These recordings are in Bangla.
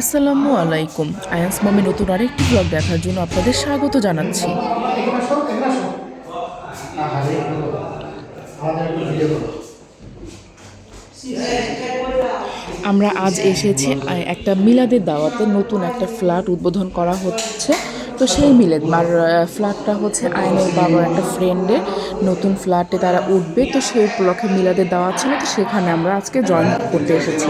আসসালামু আলাইকুম। আয়ান্স মমি নতুন আরেকটি ব্লগ দেখার জন্য আপনাদের স্বাগত জানাচ্ছি। আমরা আজ এসেছি একটা মিলাদের দাওয়াতে নতুন একটা ফ্ল্যাট উদ্বোধন করা হচ্ছে। তো সেই মিলে আর ফ্ল্যাটটা হচ্ছে আয়নের বাবার একটা ফ্রেন্ডের নতুন ফ্ল্যাটে তারা উঠবে। তো সেই উপলক্ষে মিলাদের দাওয়া ছিল, তো সেখানে আমরা আজকে জয়েন করতে এসেছি।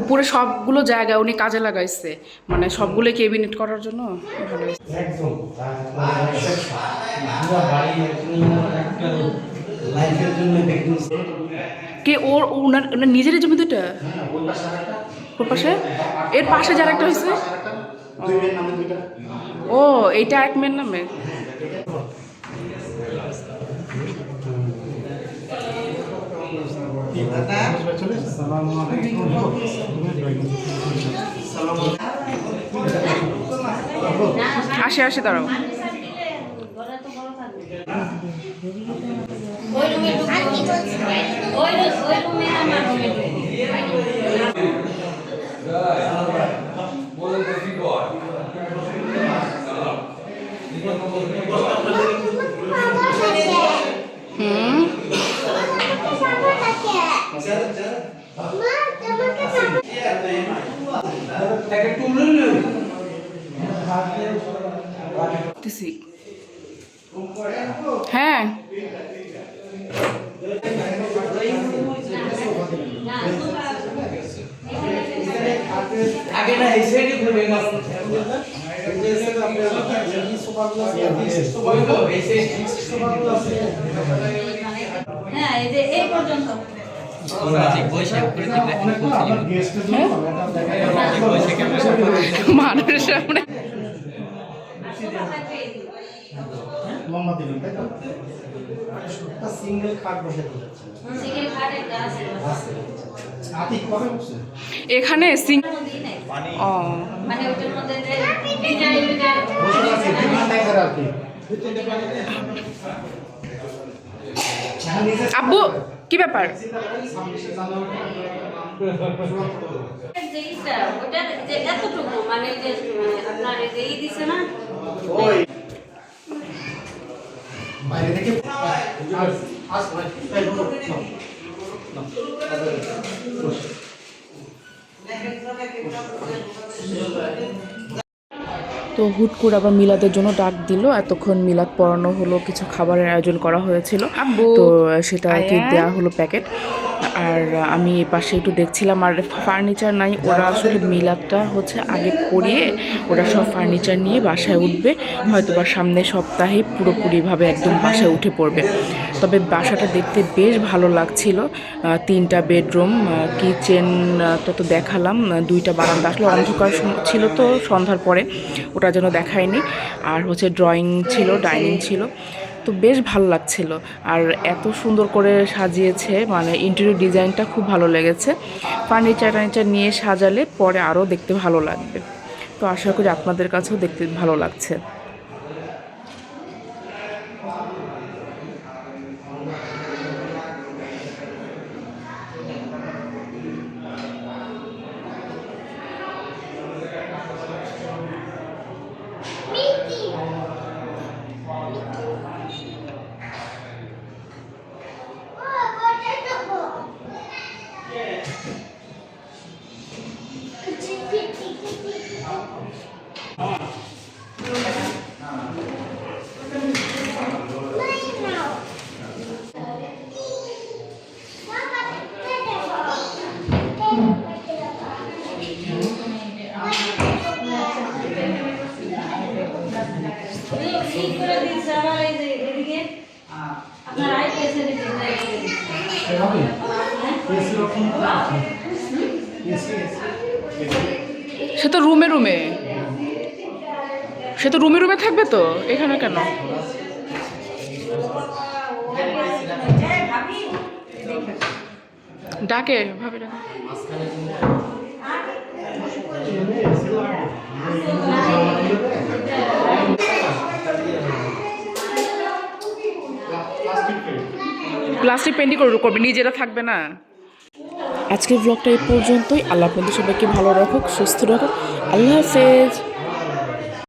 উপরে সবগুলো জায়গা উনি কাজে লাগাইছে। মানে সবগুলো কেবিনেট করার জন্য ভালো লাইফের জন্য কে ওর ওনার ওনার নিজেরই জমি দুটা ওই ওর পাশে এর পাশে যার একটা হয়েছে? ও এইটা এক মেয়ের নামে? আসে আসে দাঁড়াও। ওই রুমে ঢুকবো ওই রু- ওই রুমে আমার রুমে ঢুকবো হুম দিছি। হ্যাঁ আগে না এই সাইডে ঘুরে গেল হ্যাঁ এই যে এই পর্যন্ত। মানুষের সামনে সিঙ্গেল খাট বসে যাচ্ছে সিঙ্গেল খাট একটা আছে। আতিক কবে বসে? এখানে সিং। ও। মানে ওটার মধ্যে যে ডিজাইন বসে আছে ডিমান্ড নাই করে আর কি। আব্বু কি ব্যাপার? ওটা যে এতটুকু মানে যে মানে আপনার এই দিছে না? ওই। বাইরে থেকে তো হুট করে আবার মিলাদের জন্য ডাক দিল। এতক্ষণ মিলাদ পড়ানো হলো কিছু খাবারের আয়োজন করা হয়েছিল। তো সেটা আর কি দেওয়া হলো প্যাকেট। আর আমি এ পাশে একটু দেখছিলাম, আর ফার্নিচার নাই, ওরা আসলে মিলাদটা হচ্ছে আগে করিয়ে ওরা সব ফার্নিচার নিয়ে বাসায় উঠবে হয়তো বা সামনের সপ্তাহে পুরোপুরিভাবে একদম বাসায় উঠে পড়বে। তবে বাসাটা দেখতে বেশ ভালো লাগছিল তিনটা বেডরুম কিচেন তো দেখালাম দুইটা বারান্দা। আসলে অন্ধকার ছিল তো সন্ধ্যার পরে, ওটা যেন দেখায়নি। আর হচ্ছে ড্রয়িং ছিল ডাইনিং ছিল। তো বেশ ভালো লাগছিল। আর এত সুন্দর করে সাজিয়েছে মানে ইন্টেরিয়র ডিজাইনটা খুব ভালো লেগেছে। ফার্নিচার টার্নিচার নিয়ে সাজালে পরে আরও দেখতে ভালো লাগবে। তো আশা করি আপনাদের কাছেও দেখতে ভালো লাগছে। এই করে সে তো রুমে রুমে। সে তো রুমে রুমে থাকবে তো? এখানে কেন? ডাকে, ভাবে ডাকে। প্লাস্টিক পেন্টিং করে করবে, নিজেরা থাকবে না। আজকের ব্লগটা এই পর্যন্তই। আল্লাহ আপনাদের সবাইকে ভালো রাখুক সুস্থ রাখুক। আল্লাহ হাফেজ।